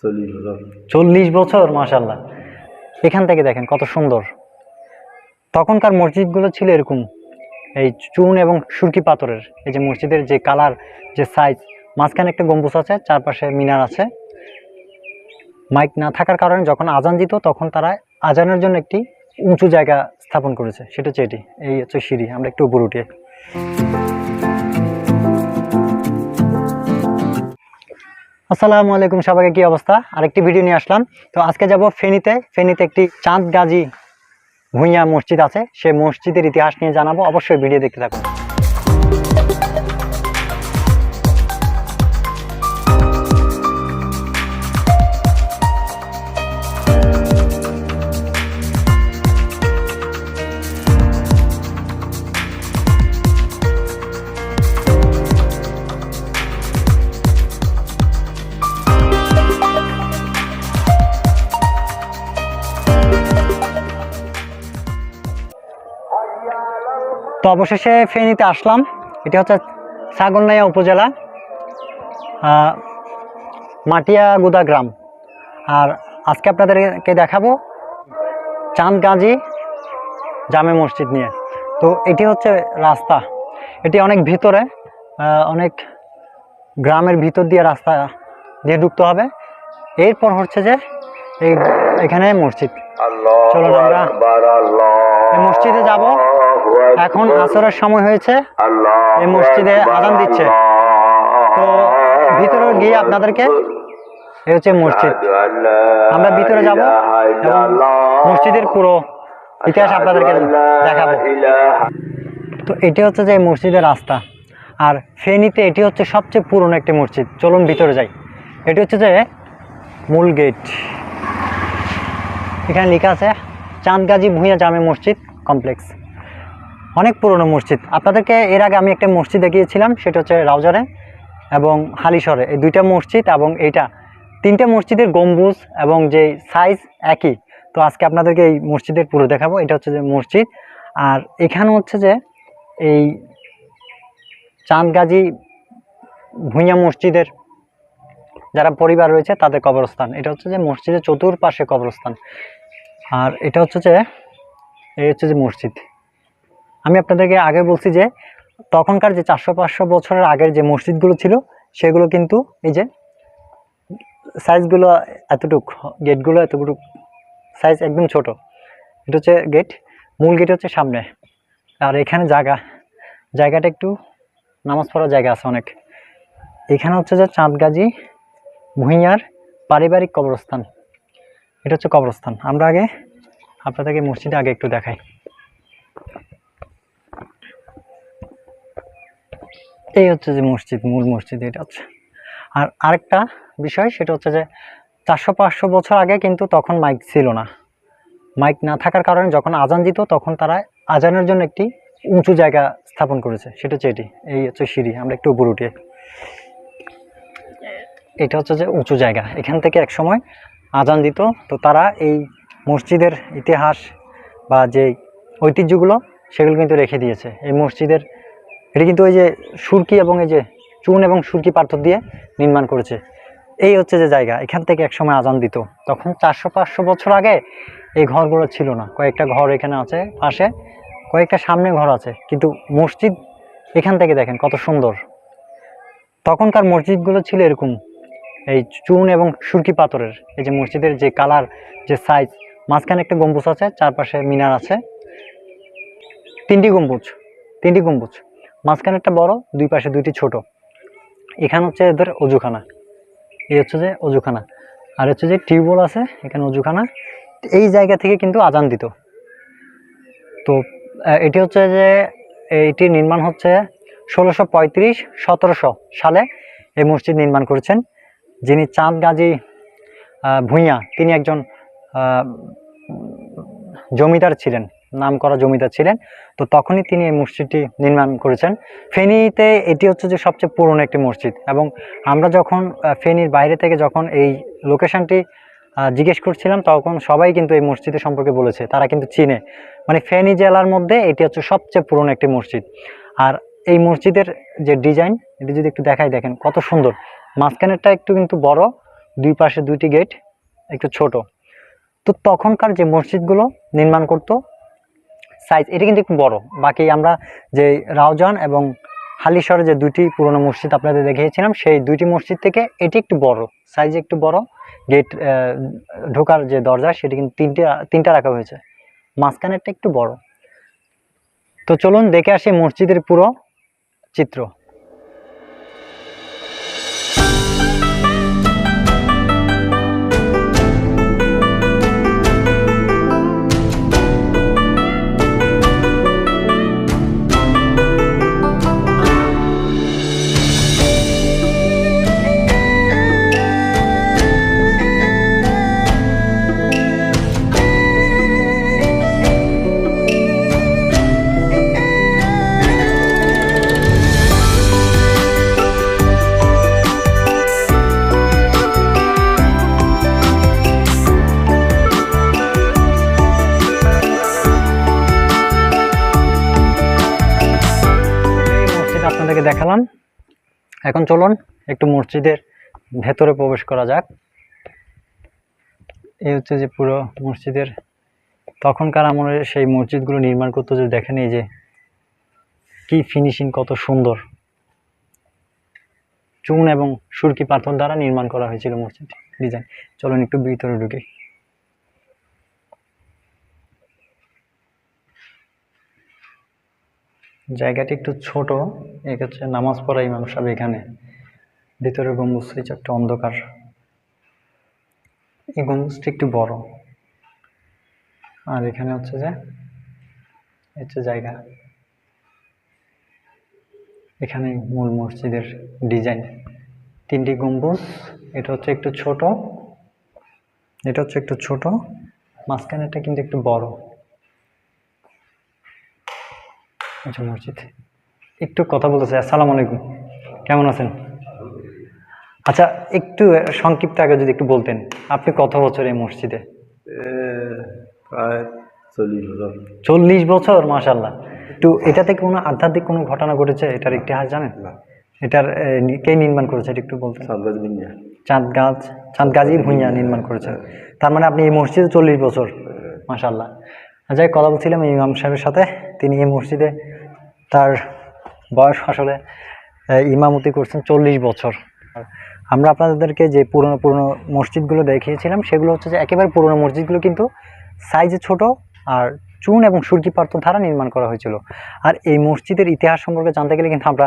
চল্লিশ বছর। চল্লিশ এখান থেকে দেখেন কত সুন্দর। তখনকার মসজিদগুলো ছিল এরকম, এই চুন এবং সুরকি পাথরের। এই যে মসজিদের যে কালার, যে সাইজ মাঝখানে একটা গম্বুজ আছে, চারপাশে মিনার আছে। মাইক না থাকার কারণে যখন আজান দিত, তখন তারা আজানের জন্য একটি উঁচু জায়গা স্থাপন করেছে। সেটা হচ্ছে এটি, এই হচ্ছে সিঁড়ি। আমরা একটু উপরে উঠি। আসসালামু আলাইকুম সবাইকে, কি অবস্থা? আরেকটি ভিডিও নিয়ে আসলাম। তো আজকে যাব ফেনীতে। ফেনীতে একটি চাঁদ গাজী ভুঁইয়া মসজিদ আছে। সে মসজিদের ইতিহাস নিয়ে জানাব। অবশ্যই ভিডিও দেখতে থাকুন। তো অবশেষে ফেনীতে আসলাম। এটি হচ্ছে ছাগলনাইয়া উপজেলা আহ, মাটিয়াগুদা গ্রাম। আর আজকে আপনাদেরকে দেখাবো চাঁদ গাজী জামে মসজিদ নিয়ে। তো এটি হচ্ছে রাস্তা। এটি অনেক ভিতরে অনেক গ্রামের ভিতর দিয়ে রাস্তা দিয়ে ঢুকতে হবে। এরপর হচ্ছে যে এই এখানে মসজিদ। চলুন আমরা মসজিদে যাব। এখন আসরের সময় হয়েছে। এই মসজিদে আজান দিচ্ছে। তো ভিতরে গিয়ে আপনাদেরকে এই হচ্ছে মসজিদ। আমরা ভিতরে যাব মসজিদের পুরো ইতিহাস আপনাদেরকে দেখাবো। তো এটি হচ্ছে যে মসজিদের রাস্তা। আর ফেনীতে এটি হচ্ছে সবচেয়ে পুরনো একটি মসজিদ। চলুন ভিতরে যাই। এটি হচ্ছে যে মূল গেট। এখানে লেখা আছে, চাঁদগাজী ভূঁইয়া জামে মসজিদ কমপ্লেক্স। অনেক পুরনো মসজিদ। আপনাদেরকে এর আগে আমি একটা মসজিদ দেখিয়েছিলাম, সেটা হচ্ছে রাউজারে এবং হালিশরে এই দুইটা মসজিদ এবং এইটা। তিনটে মসজিদের গম্বুজ এবং যে সাইজ একই। তো আজকে আপনাদেরকে এই মসজিদের পুরো দেখাবো। এটা হচ্ছে যে মসজিদ। আর এখানে হচ্ছে যে এই চাঁদগাজী ভূঁইয়া মসজিদের যারা পরিবার রয়েছে, তাদের কবরস্থান। এটা হচ্ছে যে মসজিদের চতুর্পাশে কবরস্থান। আর এটা হচ্ছে যে, এই হচ্ছে যে মসজিদ। আমি আপনাদেরকে আগে বলছি যে তখনকার যে চারশো পাঁচশো বছরের আগের যে মসজিদগুলো ছিল, সেগুলো কিন্তু এই যে সাইজগুলো এতটুক গেটগুলো এতটুক সাইজ একদম ছোট। এটা হচ্ছে গেট মূল গেট হচ্ছে সামনে। আর এখানে জায়গা, জায়গাটা একটু নামাজ পড়ার জায়গা আছে অনেক। এখানে হচ্ছে যে চাঁদগাজী, ভুঁইয়ার পারিবারিক কবরস্থান। এটা হচ্ছে কবরস্থান। আমরা আগে আপনাদেরকে মসজিদে আগে একটু দেখাই। এই হচ্ছে যে মসজিদ, মূল মসজিদ এটা হচ্ছে। আর আরেকটা বিষয় সেটা হচ্ছে যে চারশো পাঁচশো বছর আগে কিন্তু তখন মাইক ছিল না। মাইক না থাকার কারণে যখন আজান দিত তখন তারা আজানের জন্য একটি উঁচু জায়গা স্থাপন করেছে। সেটা হচ্ছে এটি, এই হচ্ছে সিঁড়ি, আমরা একটু উপরে উঠি। এটা হচ্ছে যে উঁচু জায়গা, এখান থেকে এক সময় আজান দিত। তো তারা এই মসজিদের ইতিহাস বা যে ঐতিহ্যগুলো সেগুলো কিন্তু রেখে দিয়েছে। এই মসজিদের এটি কিন্তু ওই যে সুরকি এবং এই যে চুন এবং সুরকি পাথর দিয়ে নির্মাণ করেছে। এই হচ্ছে যে জায়গা, এখান থেকে এক সময় আজান দিত। তখন চারশো পাঁচশো বছর আগে এই ঘরগুলো ছিল না। কয়েকটা ঘর এখানে আছে, পাশে কয়েকটা সামনে ঘর আছে। কিন্তু মসজিদ এখান থেকে দেখেন কত সুন্দর। তখনকার মসজিদগুলো ছিল এরকম, এই চুন এবং সুরকি পাথরের। এই যে মসজিদের যে কালার, যে সাইজ মাঝখানে একটা গম্বুজ আছে, চারপাশে মিনার আছে। তিনটি গম্বুজ তিনটি গম্বুজ। মাঝখানে একটা বড়, দুই পাশে দুইটি ছোট। এখানে হচ্ছে এদের অজুখানা। এই হচ্ছে যে অজুখানা। আর হচ্ছে যে টিউবওয়েল আছে, এখানে অজুখানা। এই জায়গা থেকে কিন্তু আজান দিত। তো এটি হচ্ছে যে এইটি নির্মাণ হচ্ছে ষোলোশো পঁয়ত্রিশ, সতেরোশো সালে এই মসজিদ নির্মাণ করেছেন। যিনি চাঁদ গাজী ভূঁইয়া, তিনি একজন জমিদার ছিলেন। নাম করা জমিদার ছিলেন। তো তখনই তিনি এই মসজিদটি নির্মাণ করেছেন। ফেনীতে এটি হচ্ছে যে সবচেয়ে পুরনো একটি মসজিদ এবং আমরা যখন ফেনীর বাইরে থেকে যখন এই লোকেশনটি জিজ্ঞেস করছিলাম, তখন সবাই কিন্তু এই মসজিদের সম্পর্কে বলেছে, তারা কিন্তু চিনে। মানে ফেনী জেলার মধ্যে এটি হচ্ছে সবচেয়ে পুরনো একটি মসজিদ। আর এই মসজিদের যে ডিজাইন, এটি যদি একটু দেখাই দেখেন, কত সুন্দর। মাঝখানেরটা একটু কিন্তু বড়, দুই পাশে দুইটি গেট, একটু ছোট। তো তখনকার যে মসজিদগুলো নির্মাণ করতো সাইজ, এটা কিন্তু একটু বড়। বাকি আমরা যে রাউজান এবং হালিশ্বরের যে দুটি পুরনো মসজিদ আপনাদের দেখিয়েছিলাম, সেই দুটি মসজিদ থেকে এটি একটু বড়, সাইজ একটু বড়। গেট ঢোকার যে দরজা, সেটি কিন্তু তিনটে, তিনটা রাখা হয়েছে। মাঝখানেরটা একটু বড়। তো চলুন দেখে আসি মসজিদের পুরো চিত্র। দেখালাম এখন চলুন একটু মসজিদের ভেতরে প্রবেশ করা যাক। এই হচ্ছে যে পুরো মসজিদের তখনকার আমলে সেই মসজিদগুলো নির্মাণ করতে যে দেখেন এই যে কি ফিনিশিং কত সুন্দর। চুন এবং সুরকি পাথর দ্বারা নির্মাণ করা হয়েছিল মসজিদ ডিজাইন চলুন একটু ভিতরে ঢুকি। জায়গাটি একটু ছোট এক হচ্ছে নামাজ পড়া ইমাম সাহেব এখানে। ভিতরে গম্বুজ একটা অন্ধকার। এই গম্বুজটি একটু বড়। আর এখানে হচ্ছে যে হচ্ছে জায়গা। এখানে মূল মসজিদের ডিজাইন। তিনটি গম্বুজ, এটা হচ্ছে একটু ছোট, এটা হচ্ছে একটু ছোট, মাঝখানেরটা কিন্তু একটু বড়। আচ্ছা মসজিদ। একটু কথা বলতে চাই আসসালামু আলাইকুম। কেমন আছেন? আচ্ছা একটু সংক্ষিপ্ত আগে যদি একটু বলতেন আপনি কত বছর এই মসজিদে? প্রায় চল্লিশ বছর। চল্লিশ বছর মাশাল্লাহ একটু এটা থেকে কোনো আধ্যাত্মিক কোনো ঘটনা ঘটেছে? এটার ইতিহাস জানেন? এটার কে নির্মাণ করেছে? এটা একটু বিনিয়া চাঁদ গাছ চাঁদ গাজী ভুঁইয়া নির্মাণ করেছেন তার মানে আপনি এই মসজিদে চল্লিশ বছর মাশাল্লাহ যাই কথা বলছিলাম ইমাম সাহেবের সাথে। তিনি এই মসজিদে তার বয়স আসলে ইমামতি করছেন চল্লিশ বছর। আমরা আপনাদেরকে যে পুরনো পুরনো মসজিদগুলো দেখিয়েছিলাম, সেগুলো হচ্ছে যে একেবারে পুরনো মসজিদগুলো কিন্তু সাইজে ছোট আর চুন এবং সুরকি দ্বারা নির্মাণ করা হয়েছিল। আর এই মসজিদের ইতিহাস সম্পর্কে জানতে গেলে কিন্তু আমরা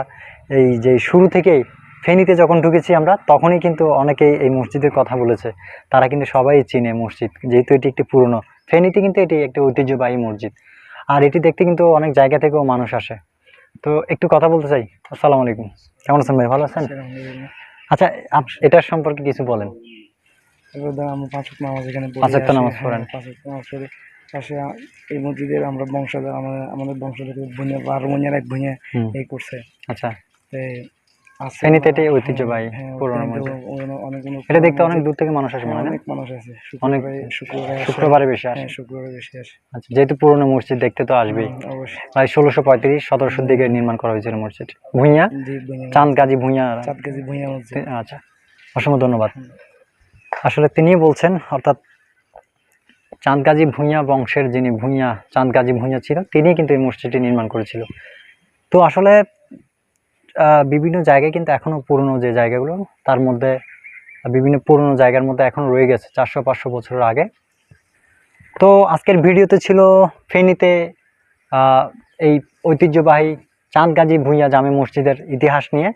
এই যে শুরু থেকেই ফেনীতে যখন ঢুকেছি আমরা, তখনই কিন্তু অনেকেই এই মসজিদের কথা বলেছে। তারা কিন্তু সবাই চিনে মসজিদ, যেহেতু এটি একটি পুরনো। ফেনীতে কিন্তু এটি একটি ঐতিহ্যবাহী মসজিদ। আর এটি দেখতে কিন্তু অনেক জায়গা থেকেও মানুষ আসে। তো একটু কথা বলতে চাই। আসসালাম আলাইকুম। কেমন আছেন ভাই? ভালো আছেন? আচ্ছা এটার সম্পর্কে কিছু বলেন। পাঁচ নামাজ এখানে পাঁচ নামাজ হ্যাঁ, পড়েন। পাঁচ ওয়াক্ত নামাজ পড়ি পাশে এই মসজিদের আমরা বংশধর আমাদের আমাদের বংশধর ভুঁইয়া বারো ভুঁইয়ার এক ভুঁইয়া এই করছে। আচ্ছা। ফেনীতে এটি ঐতিহ্যবাহী, হ্যাঁ, হ্যাঁ, পুরনো মসজিদ। এটা দেখতে অনেক দূর থেকে মানুষ আসে হ্যাঁ, মানে না? অনেক মানুষ আছে অনেক শুক্রবারে আসে। বেশি আসে। হ্যাঁ শুক্রবারে বেশি আসে। আচ্ছা যেহেতু পুরনো মসজিদ দেখতে তো আসবেই। প্রায় ষোলোশো পঁয়ত্রিশ সতেরোশোর দিকে নির্মাণ করা হয়েছিল মসজিদ। ভুঁইয়া চাঁদ গাজী ভুঁইয়া চাঁদ ভুঁইয়া মসজিদ। আচ্ছা অসংখ্য ধন্যবাদ। আসলে তিনি বলছেন অর্থাৎ চাঁদ গাজী ভুঁইয়া বংশের যিনি ভুঁইয়া চাঁদ গাজী ভুঁইয়া ছিল তিনি কিন্তু এই মসজিদটি নির্মাণ করেছিল। তো আসলে বিভিন্ন জায়গায় কিন্তু এখনও পুরনো যে জায়গাগুলো, তার মধ্যে বিভিন্ন পুরনো জায়গার মধ্যে এখনও রয়ে গেছে চারশো, পাঁচশো বছরের আগে। তো আজকের ভিডিওতে ছিল ফেনীতে এই ঐতিহ্যবাহী চাঁদ গাজী ভুঁইয়া জামে মসজিদের ইতিহাস নিয়ে।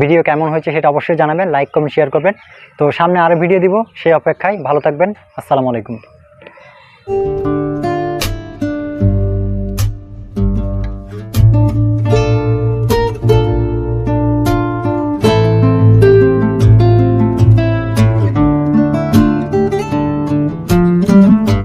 ভিডিও কেমন হয়েছে সেটা অবশ্যই জানাবেন লাইক কমেন্ট শেয়ার করবেন। তো সামনে আরও ভিডিও দিব, সেই অপেক্ষায় ভালো থাকবেন। আসসালামু আলাইকুম।